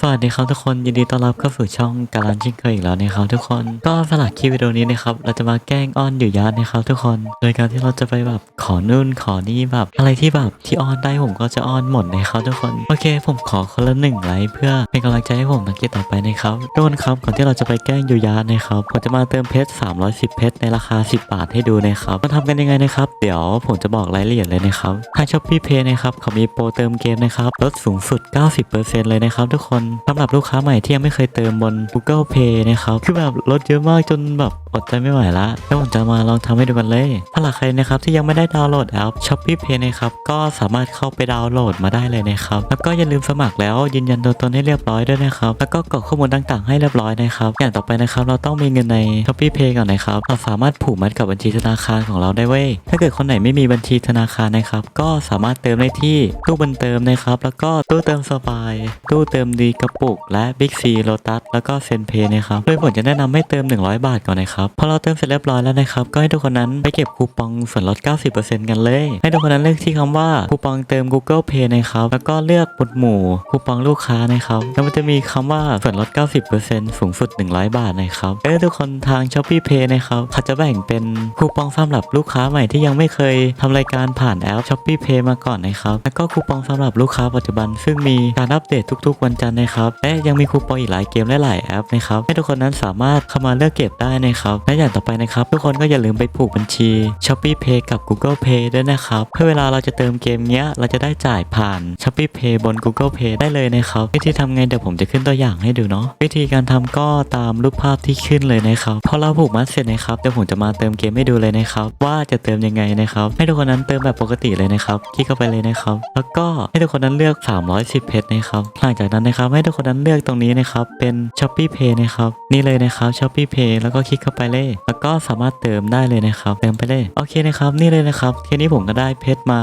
สวัสดีครับทุกคนยินดีต้อนรับเข้าสู่ช่องการันชิงเคยอีกแล้วนะครับทุกคนก็สลักคลิปวิดีโอนี้นะครับเราจะมาแกล้งอ้อนอยู่ยานนะครับทุกคนโดยการที่เราจะไปแบบขอนู่นขอนี่แบบ อะไรที่แบบที่อ้อนได้ผมก็จะอ้อนหมดนะครับทุกคนโอเค ผมขอคนละหนึ่งไลค์เพื่อเป็นกำลังใจให้ผมในคลิปต่อไปนะครับทุกคนครับก่อนที่เราจะไปแกล้งอยู่ยานนะครับผมจะมาเติมเพชร310 เพชรในราคา 10 บาทให้ดูนะครับมาทำกันยังไงนะครับเดี๋ยวผมจะบอกรายละเอียดเลยนะครับทางช้อปปี้เพย์นะครับเขามีโปรเติมเกมนะครับลดสูงสุด 90%เลยนะครับทุกคนสำหรับลูกค้าใหม่ที่ยังไม่เคยเติมบน Google Pay นะครับ คือแบบลดเยอะมากจนแบบอดใจไม่ไหวละแล้วผมจะมาลองทำให้ดูกันเลยถ้าหากใครนะครับที่ยังไม่ได้ดาวน์โหลดแอป Shopee Pay นะครับก็สามารถเข้าไปดาวน์โหลดมาได้เลยนะครับแล้วก็อย่าลืมสมัครแล้วยืนยันตัวตนให้เรียบร้อยด้วยนะครับแล้วก็กรอกข้อมูลต่างๆให้เรียบร้อยนะครับอย่างต่อไปนะครับเราต้องมีเงินใน Shopee Pay ก่อนนะครับเราสามารถผูกมัดกับบัญชีธนาคารของเราได้เว้ยถ้าเกิดคนไหนไม่มีบัญชีธนาคารนะครับก็สามารถเติมได้ที่ตู้บันเติมนะครับแล้วก็ตู้เติมสบาย ตู้เติมดีกระปุก และ Big C Lotus แล้วก็เซนเพย์นะครับโดยผมจะแนะนำให้เติม 100 บาทก่อนนะครับพอเราเติมเสร็จเรียบร้อยแล้วนะครับก็ให้ทุกคนนั้นไปเก็บคูปองส่วนลด 90%กันเลย ให้ทุกคนนั้นเลือกที่คำว่าคูปองเติม Google Pay นะครับแล้วก็เลือกหมวดหมู่คูปองลูกค้านะครับแล้วมันจะมีคำว่าส่วนลด 90%สูงสุด 100 บาทนะครับเออทุกคนทาง Shopee Pay นะครับเขาจะแบ่งเป็นคูปองสำหรับลูกค้าใหม่ที่ยังไม่เคยทำรายการผ่านแอป Shopee Pay มาก่อนนะครับแล้วก็คูปองสำหรับลูกค้าปัจจุบัน ซึ่งมีการอัปเดตทุก ๆ วันจันทร์นะครับและยังมีคูปองอีกหลายเกมและหลายแอปนะครับให้ทุกคนนั้นสามารถเข้ามาเลือกเก็บได้นะครับและอย่างต่อไปนะครับ ทุกคนก็อย่าลืมไปผูกบัญชี Shopee Pay กับ Google Pay ด้วยนะครับเพื่อเวลาเราจะเติมเกมเนี้ยเราจะได้จ่ายผ่าน Shopee Pay บน Google Pay ได้เลยนะครับวิธีทำไงเดี๋ยวผมจะขึ้นตัวอย่างให้ดูเนาะวิธีการทำก็ตามรูปภาพที่ขึ้นเลยนะครับพอเราผูกมัดเสร็จนะครับเดี๋ยวผมจะมาเติมเกมให้ดูเลยนะครับว่าจะเติมยังไงนะครับให้ทุกคนนั้นเติมแบบปกติเลยนะครับคลิกเข้าไปเลยนะครับแล้วก็ให้ทุกคนนั้นเลือก 310 เพชรนะครับหลังจากนั้นนะครับให้ทุกคนนั้นเลือกตรงนี้นะครับเป็น Shopee Pay นะครับนี่เลยนะครับ Shopee Pay แล้วก็คลิกเข้าไปเลยแล้วก็สามารถเติมได้เลยนะครับเติมไปเลยโอเคนะครับนี่เลยนะครับทีนี้ผมก็ได้เพชรมา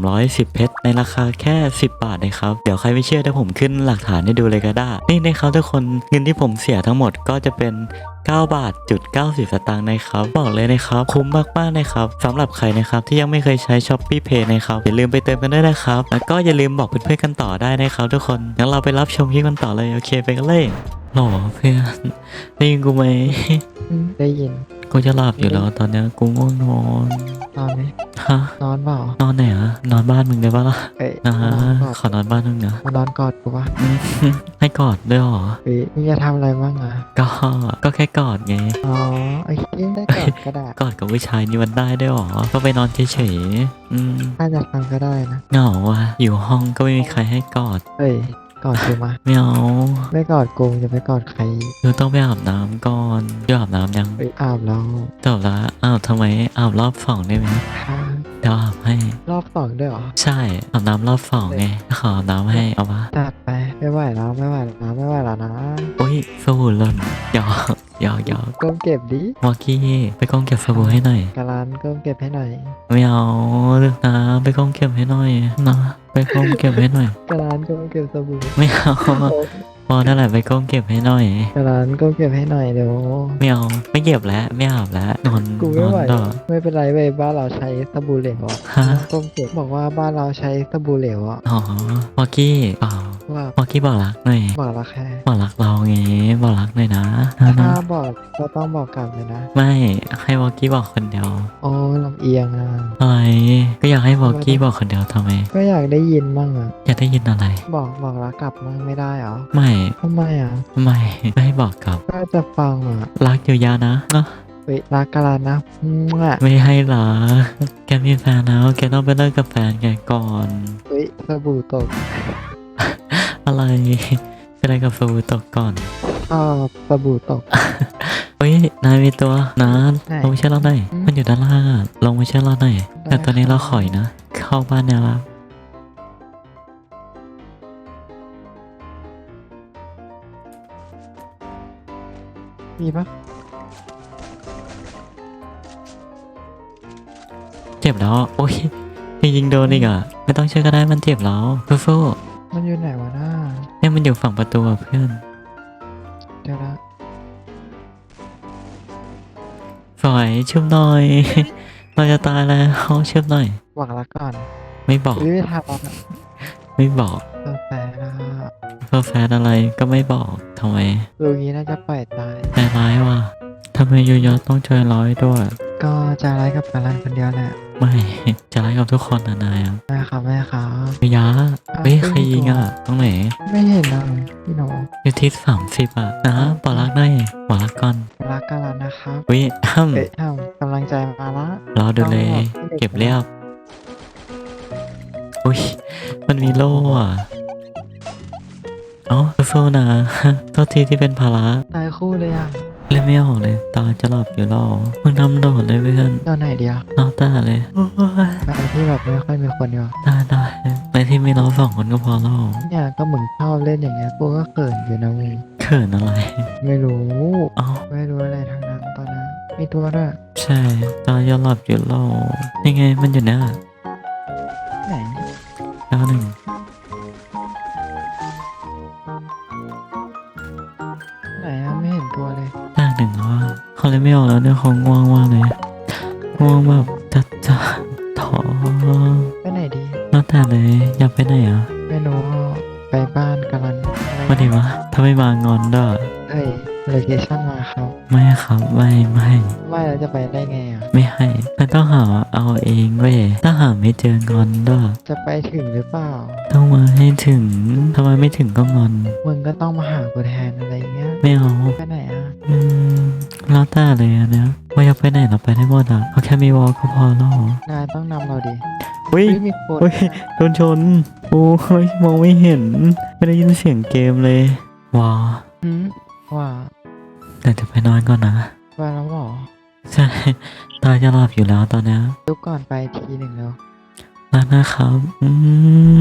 310 เพชรในราคาแค่ 10 บาทนะครับเดี๋ยวใครไม่เชื่อเดี๋ยวผมขึ้นหลักฐานให้ดูเลยก็ได้ นี่นะครับทุกคนเงินที่ผมเสียทั้งหมดก็จะเป็น 9 บาทจุด90 สตางค์นะครับ บอกเลยนะครับ คุ้มมากๆนะครับสำหรับใครนะครับที่ยังไม่เคยใช้ s h อ p e e Pay นะครับ อย่าลืมไปเติมกันด้วยนะครับ แล้วก็อย่าลืมบอกเพื่อนๆกันต่อได้นะครับทุกคนงั้นเราไปรับชมคลิปกันต่อเลยโอเคไปกันเลยหล่อเพื่อนได้ยินกูไหมได้ยิน กูจะหลับอยู่แล้วตอนเนี้ยกูง่วงนอนนอนไหมฮะนอนเปล่านอนไหนอะนอนบ้านมึงได้ปะล่ะเอ้ยนะมานอนกอดขอนอนบ้านมึงนะมานอนกอดกูปะอืมให้กอดด้วยเหรอเฮ้ยมึงจะทำอะไรบ้างอะก็ก็แค่กอดไง อ๋อโอเคได้กอดก็ได้กอดกับผู้ชายนี่มันได้ด้วยเหรอก็ไปนอนเฉยๆอืมถ้าจะทำก็ได้นะเหงาว่ะอยู่ห้องก็ไม่มีใครให้กอดเฮ้ย กอดกูมาไม่เอาไม่กอดกูจะไปกอดใครคือต้องไปอาบน้ำก่อนเดี๋ยวอาบน้ำยังเฮ้ยอาบแล้วจบละอ้าวทำไมอาบรอบสองได้ไหมค่ะเดี๋ยวอาบให้ รอบสองด้วยเหรอใช่อาบน้ำรอบสองไงขออาบน้ำให้เอาปะจัดไปไม่ไหวแล้วไม่ไหวแล้วไม่ไหวแล้วนะโอ้ยสบู่หล่นหยอกหยอกหยอกก้มเก็บดิวอกกี้ไปกล้องเก็บสบู่ให้หน่อยกาลานก้มเก็บให้หน่อยไม่เอาเลือกนะไปกล้องเก็บให้หน่อยนะ ไปกล้องเก็บให้หน่อยกาลานก้มเก็บสบู่ไม่เอาพอนั่นแหละไปกล้องเก็บให้หน่อยกาลานก้มเก็บให้หน่อยเดี๋ยวไม่เอาไม่เก็บแล้วไม่อาบแล้วนอนกูนไม่อนไหวต่อไม่เป็นไรเว้ยบ้านเราใช้สบู่เหลวอะฮะก้มเก็บบอกว่าบ้านเราใช้สบู่เหลวอะอ๋อวอกกี้เปล่าว่าวอกกี้บอกรักหน่อยบอกละแค่บอกรักเราไงบอกรักหน่อยนะนะถ้านะบอกก็ต้องบอกกลับเลยนะ ไม่ให้วอกกี้บอกคนเดียว โอ้ลำเอียงอะ อะไรก็อยากให้วอกกี้บอกคนเดียวทำไม ก็อยากได้ยินมั่งอะ อยากได้ยินอะไร บอกบอกรักกลับมั่งไม่ได้เหรอไม่ทำไมอะ ไม่ไม่ให้บอกกลับ ก็จะฟังอะ รักอยู่ยาวนะเนาะเฮ้ยรักกันแล้วนะมั่วไม่ให้หรอ แกมีแฟนแล้ว แกต้องไปเลิกกับแฟนแกก่อนเฮ้ยสบู่ตก อะไรเป็นอะไรกับสบู่ตกก่อนอ้าวสบู่ตกเฮ้ยนายมีตัวนะไหนลงมาช่วยเราหน่อยอืมมันอยู่ด้านล่างอะลงมาช่วยเราหน่อยได้แต่ตอนนี้ครับเราขอยนะ เข้าบ้านเนี่ยแล้วมีปะเจ็บแล้วโอ้ยยังยิงโดนอีกอะไม่ต้องช่วยก็ได้มันเจ็บแล้วสู้มันอยู่ไหนวะน้าๆเนี่ยมันอยู่ฝั่งประตูอะเพื่อน เดี๋ยวละ สวยชุบหน่อย เราจะตายแล้วชุบหน่อยบอกรักก่อนไม่บอกเฮ้ยไม่ทำแล้วนะไม่บอกไเออแฟร์ละเพื่อแฟนอะไรก็ไม่บอกทำไมลูกนี้น่าจะปล่อยตาย ใจร้ายว่ะทำไมยูยะต้องใจร้ายด้วย ก็จะร้ายกับกาลันคนเดียวแหละ ไม่ใจร้ายกับทุกคนนะนายอะแม่ครับแม่ครับยูยะเฮ้ยใครยิงอะตรงไหนไม่เห็นเลยพี่โนอยู่ที่สามสิบอะนะปอรักได้ปอรักก่อนรักกาลันนะครับวิอ้ำเอ๊ะทำกำลังใจมาละรอดูเลย เก็บเรียบอุ้ยมันมีโล่อะเอ้าสู้ๆนะโทษทีที่เป็นภาระตายคู่เลยอะ เล่นไม่ออกเลยตาจะหลับอยู่แล้วมึงนำโดดเลยเพื่อนเจ้าไหนเดียวนอกตาเลยโอ้ยไปที่แบบไม่ค่อยมีคนเดียวได้ได้ในที่มีเราสองคนก็พอแล้วเนี่ยก็เหมือนชอบเล่นอย่างเงี้ยกูก็เขินอยู่นะมึงเขินอะไรไม่รู้เอ้าไม่รู้อะไรทั้งนั้นตอนนั้นมีตัวด้วยใช่ตาจะหลับอยู่แล้วยังไงมันอยู่เนี่ยไหนเก้าหนึ่ง ออกแล้วเนี่ยเขาง่วงมากเลยง่วงแบบจัดจ้านท้อไปไหนดีแล้วแต่เลยอยากไปไหนอะไม่รู้ไปบ้านกาลันอะไรมาดีวะถ้าไม่มางอนด้วยเฮ้ย โลเคชั่นมาครับ ไม่ครับไม่ไม่ไม่แล้วจะไปได้ไงอะ ไม่ให้มันต้องหาเอาเองเว้ยถ้าหาไม่เจองอนด้วยจะไปถึงหรือเปล่า ต้องมาให้ถึงทำไมไม่ถึงก็งอนมึงก็ต้องมาหากูแทนอะไรเงี้ยไม่เอาไปไหนอะอืมแล้วแต่เลยอันเนี้ยว่าอยากไปไหนเราไปได้หมดอะเอาแค่มีวอลก็พอแล้วนายต้องนำเราดิอุ้ยเฮ้ยมีคนเฮ้ยโดนชนโอ้ยมองไม่เห็น ไม่ได้ยินเสียงเกมเลยว้าหืม ว่าแต่จะไปนอนก่อนนะว่าแล้วหรอใช่ตาจะหลับอยู่แล้วตอนเนี้ยลุกก่อนไปทีหนึ่งแล้วรักนะครับอืม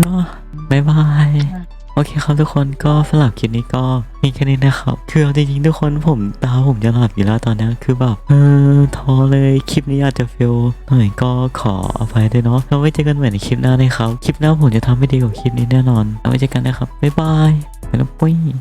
บ๊ายบายโอเคครับทุกคนก็สำหรับคลิปนี้ก็มีแค่นี้นะครับคือเอาจริงๆทุกคนผมตาผมจะหลับอยู่แล้วตอนเนี้ยคือแบบเออท้อเลยคลิปนี้อาจจะเฟลหน่อยก็ขออภัยด้วยเนาะเราไว้เจอกันใหม่ในคลิปหน้าเลยครับคลิปหน้าผมจะทำให้ดีกว่าคลิปนี้แน่นอนเอาไว้เจอกันนะครับบ๊ายบายไปแล้วปุ้ย